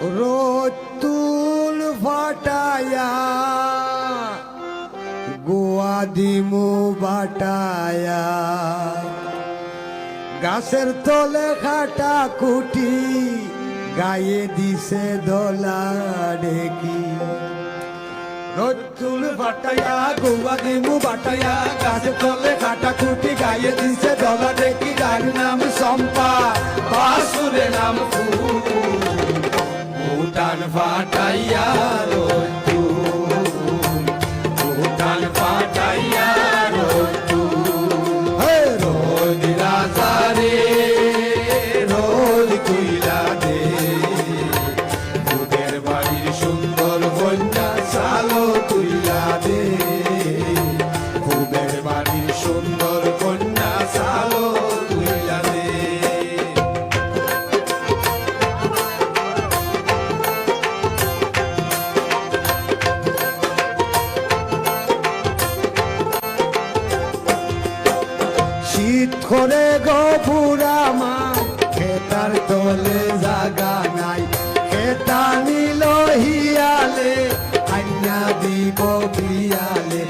রতুল ফাটায়া, গোয়া দিমু বাটায়া। গাছের তলে খাটা কুটি, গায়ে দিছে দলা ডেকি রতুল ফাটায়া, গোয়া দিমু বাটায়া, গাছের তলে খাটা কুটি, গায়ে দিছে দলা ডেকি গার নাম সম্পা বাসুরে নাম ফুল। ভুটান ফাটাইয়া শীত করে গো মা, খেতার তলে জাগা নাই। খেতা নিল হিয়ালে আইনা দিব বিয়ালে।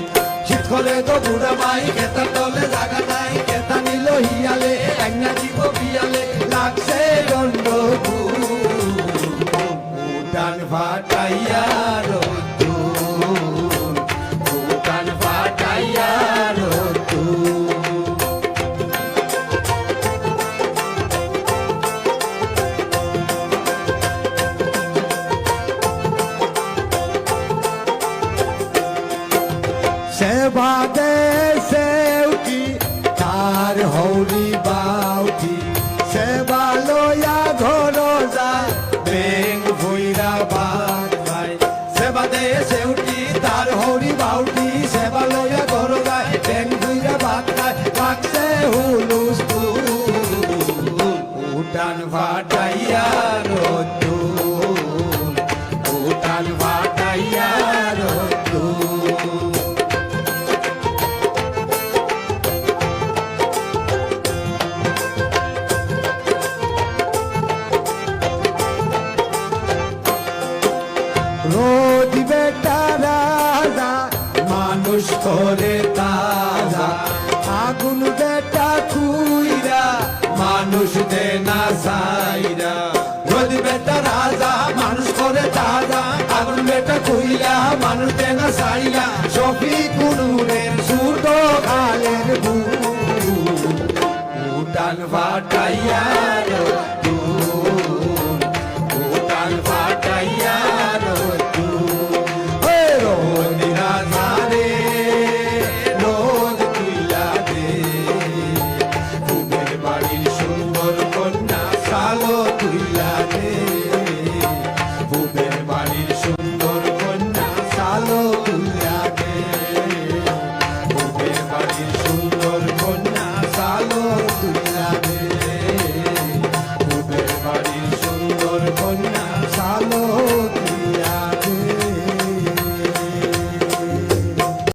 শীত করে গো মাই, খেতার সেবা দে সেউটি তার হৌরি বাউটি সেবা লয়া ঘর যা বেং ভুইরা বাদ খায় সেবা দে সেউটি তার হৌরি বাউটি সেবা লয়া ঘর যায় বেং ভুইরা বাদ খায় কাকসে হুলুস উঠান ফাটাইয়া মানুষ করে তাজা। আগুন বেটা খুইরা, মানুষ দে না সাইরা। যদি বেটা রাজা, মানুষ করে তাজা। আগুন বেটা খুইলা মানুষ দে না সাইরা। সফি কুনুরের সুত কালের ভূ। ভাটাইয়া বাড়ি সুন্দর কন্যা সালো তুই